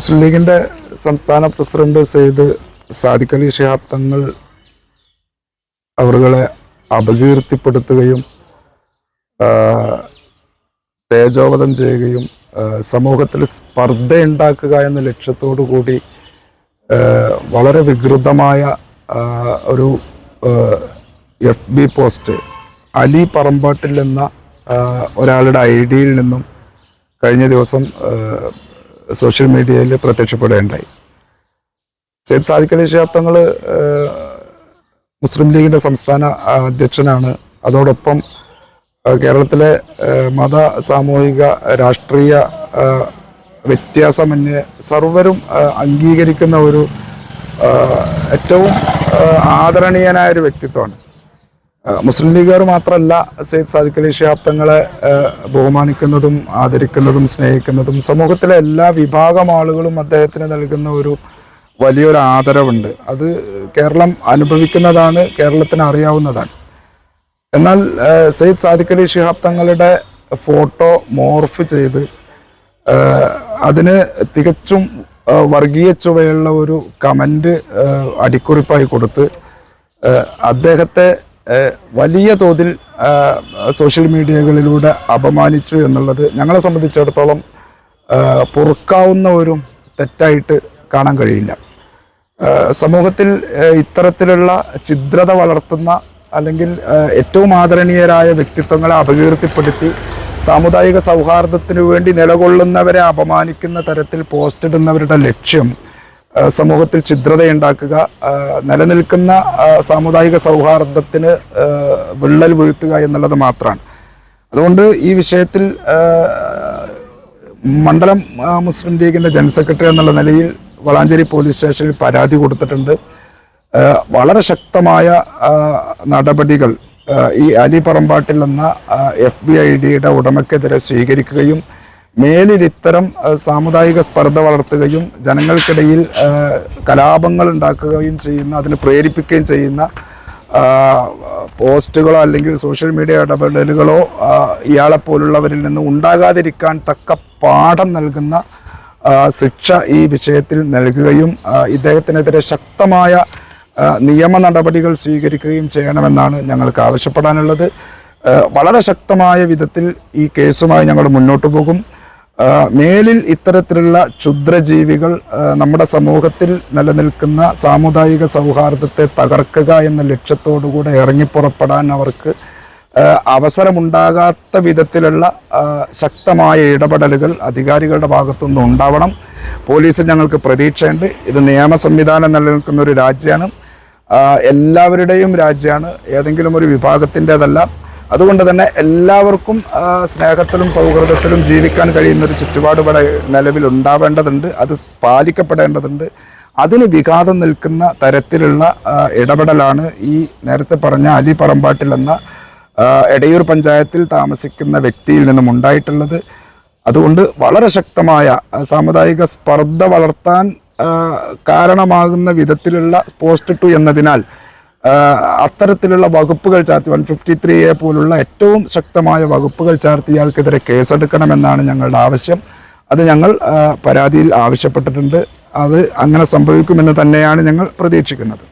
മുസ്ലിം ലീഗിന്റെ സംസ്ഥാന പ്രസിഡന്റ് സെയ്ദ് സാദിഖ് അലി ഷിഹാബ് തങ്ങൾ അവരുകളെ അപകീർത്തിപ്പെടുത്തുകയും തേജോവധം ചെയ്യുകയും സമൂഹത്തിൽ സ്പർദ്ധ ഉണ്ടാക്കുക എന്ന ലക്ഷ്യത്തോടു കൂടി വളരെ വികൃതമായ ഒരു F B post Ali Parambattil എന്ന ഒരാളുടെ ഐ ഡിയിൽ നിന്നും കഴിഞ്ഞ ദിവസം സോഷ്യൽ മീഡിയയിൽ പ്രത്യക്ഷപ്പെടുകയുണ്ടായി സെയ്ദ് സാദിഖ് അലി ശിഹാബ് തങ്ങൾ മുസ്ലിം ലീഗിന്റെ സംസ്ഥാന അധ്യക്ഷനാണ്. അതോടൊപ്പം കേരളത്തിലെ മത സാമൂഹിക രാഷ്ട്രീയ വ്യത്യാസമന്യെ സർവരും അംഗീകരിക്കുന്ന ഒരു ഏറ്റവും ആദരണീയനായ ഒരു വ്യക്തിത്വമാണ്. മുസ്ലിം ലീഗുകാർ മാത്രമല്ല സെയ്ദ് സാദിഖ് അലി ശിഹാബ് തങ്ങളെ ബഹുമാനിക്കുന്നതും ആദരിക്കുന്നതും സ്നേഹിക്കുന്നതും സമൂഹത്തിലെ എല്ലാ വിഭാഗം ആളുകളും അദ്ദേഹത്തിന് നൽകുന്ന ഒരു വലിയൊരു ആദരവുണ്ട്. അത് കേരളം അനുഭവിക്കുന്നതാണ് കേരളത്തിന് അറിയാവുന്നതാണ്. എന്നാൽ സെയ്ദ് സാദിഖ് അലി ഷിഹാബ് തങ്ങളുടെ ഫോട്ടോ മോർഫ് ചെയ്ത് അതിന് തികച്ചും വർഗീയ ചുവയുള്ള ഒരു കമന്റ് അടിക്കുറിപ്പായി കൊടുത്ത് അദ്ദേഹത്തെ വലിയ തോതിൽ സോഷ്യൽ മീഡിയകളിലൂടെ അപമാനിച്ചു എന്നുള്ളത് ഞങ്ങളെ സംബന്ധിച്ചിടത്തോളം പൊറുക്കാവുന്ന ഒരു തെറ്റായിട്ട് കാണാൻ കഴിയില്ല. സമൂഹത്തിൽ ഇത്തരത്തിലുള്ള ഛിദ്രത വളർത്തുന്ന അല്ലെങ്കിൽ ഏറ്റവും ആദരണീയരായ വ്യക്തിത്വങ്ങളെ അപകീർത്തിപ്പെടുത്തി സാമുദായിക സൗഹാർദ്ദത്തിനു വേണ്ടി നിലകൊള്ളുന്നവരെ അപമാനിക്കുന്ന തരത്തിൽ പോസ്റ്റ് ഇടുന്നവരുടെ ലക്ഷ്യം സമൂഹത്തിൽ ഛിദ്രതയുണ്ടാക്കുക നിലനിൽക്കുന്ന സാമുദായിക സൗഹാർദ്ദത്തിന് വിള്ളൽ വീഴ്ത്തുക എന്നുള്ളത് മാത്രമാണ്. അതുകൊണ്ട് ഈ വിഷയത്തിൽ മണ്ഡലം മുസ്ലിം ലീഗിന്റെ ജനറൽ സെക്രട്ടറി എന്നുള്ള നിലയിൽ വളാഞ്ചേരി പോലീസ് സ്റ്റേഷനിൽ പരാതി കൊടുത്തിട്ടുണ്ട്. വളരെ ശക്തമായ നടപടികൾ ഈ അലി പറമ്പാട്ടിൽ എന്ന എഫ് ബി ഐ ഡിയുടെ ഉടമയ്ക്കെതിരെ സ്വീകരിക്കുകയും മേലിൽ ഇത്തരം സാമുദായിക സ്പർദ്ധ വളർത്തുകയും ജനങ്ങൾക്കിടയിൽ കലാപങ്ങൾ ഉണ്ടാക്കുകയും ചെയ്യുന്ന അതിനെ പ്രേരിപ്പിക്കുകയും ചെയ്യുന്ന പോസ്റ്റുകളോ അല്ലെങ്കിൽ സോഷ്യൽ മീഡിയ ഇടപെടലുകളോ ഇയാളെപ്പോലുള്ളവരിൽ ഇയാളെ പോലുള്ളവരിൽ നിന്ന് ഉണ്ടാകാതിരിക്കാൻ തക്ക പാഠം നൽകുന്ന ശിക്ഷ ഈ വിഷയത്തിൽ നൽകുകയും ഇദ്ദേഹത്തിനെതിരെ ശക്തമായ നിയമ നടപടികൾ സ്വീകരിക്കുകയും ചെയ്യണമെന്നാണ് ഞങ്ങൾക്ക് ആവശ്യപ്പെടാനുള്ളത്. വളരെ ശക്തമായ വിധത്തിൽ ഈ കേസുമായി ഞങ്ങൾ മുന്നോട്ട് പോകും. മേലിൽ ഇത്തരത്തിലുള്ള ക്ഷുദ്രജീവികൾ നമ്മുടെ സമൂഹത്തിൽ നിലനിൽക്കുന്ന സാമുദായിക സൗഹാർദ്ദത്തെ തകർക്കുക എന്ന ലക്ഷ്യത്തോടുകൂടെ ഇറങ്ങിപ്പുറപ്പെടാൻ അവർക്ക് അവസരമുണ്ടാകാത്ത വിധത്തിലുള്ള ശക്തമായ ഇടപെടലുകൾ അധികാരികളുടെ ഭാഗത്തുനിന്ന് ഉണ്ടാവണം. പോലീസ് ഞങ്ങൾക്ക് പ്രതീക്ഷയുണ്ട്. ഇത് നിയമ സംവിധാനം നിലനിൽക്കുന്ന ഒരു രാജ്യമാണ്. എല്ലാവരുടെയും രാജ്യമാണ്. ഏതെങ്കിലും ഒരു വിഭാഗത്തിന്റെതല്ല. അതുകൊണ്ട് തന്നെ എല്ലാവർക്കും സ്നേഹത്തിലും സൗഹൃദത്തിലും ജീവിക്കാൻ കഴിയുന്ന ഒരു ചുറ്റുപാട് ഇവിടെ നിലവിൽ ഉണ്ടാവേണ്ടതുണ്ട് അത് പാലിക്കപ്പെടേണ്ടതുണ്ട്. അതിന് വിഘാതം നിൽക്കുന്ന തരത്തിലുള്ള ഇടപെടലാണ് ഈ നേരത്തെ പറഞ്ഞ അലി പറമ്പാട്ടിൽ എന്ന എടയൂർ പഞ്ചായത്തിൽ താമസിക്കുന്ന വ്യക്തിയിൽ നിന്നും ഉണ്ടായിട്ടുള്ളത്. അതുകൊണ്ട് വളരെ ശക്തമായ സാമുദായിക സ്പർദ്ധ വളർത്താൻ കാരണമാകുന്ന വിധത്തിലുള്ള പോസ്റ്റ് ടു എന്നതിനാൽ അത്തരത്തിലുള്ള വകുപ്പുകൾ ചാർത്തി വൺ ഫിഫ്റ്റി ത്രീ എ പോലുള്ള ഏറ്റവും ശക്തമായ വകുപ്പുകൾ ചാർത്തി ഇയാൾക്കെതിരെ കേസെടുക്കണമെന്നാണ് ഞങ്ങളുടെ ആവശ്യം. അത് ഞങ്ങൾ പരാതിയിൽ ആവശ്യപ്പെട്ടിട്ടുണ്ട്. അത് അങ്ങനെ സംഭവിക്കുമെന്ന് തന്നെയാണ് ഞങ്ങൾ പ്രതീക്ഷിക്കുന്നത്.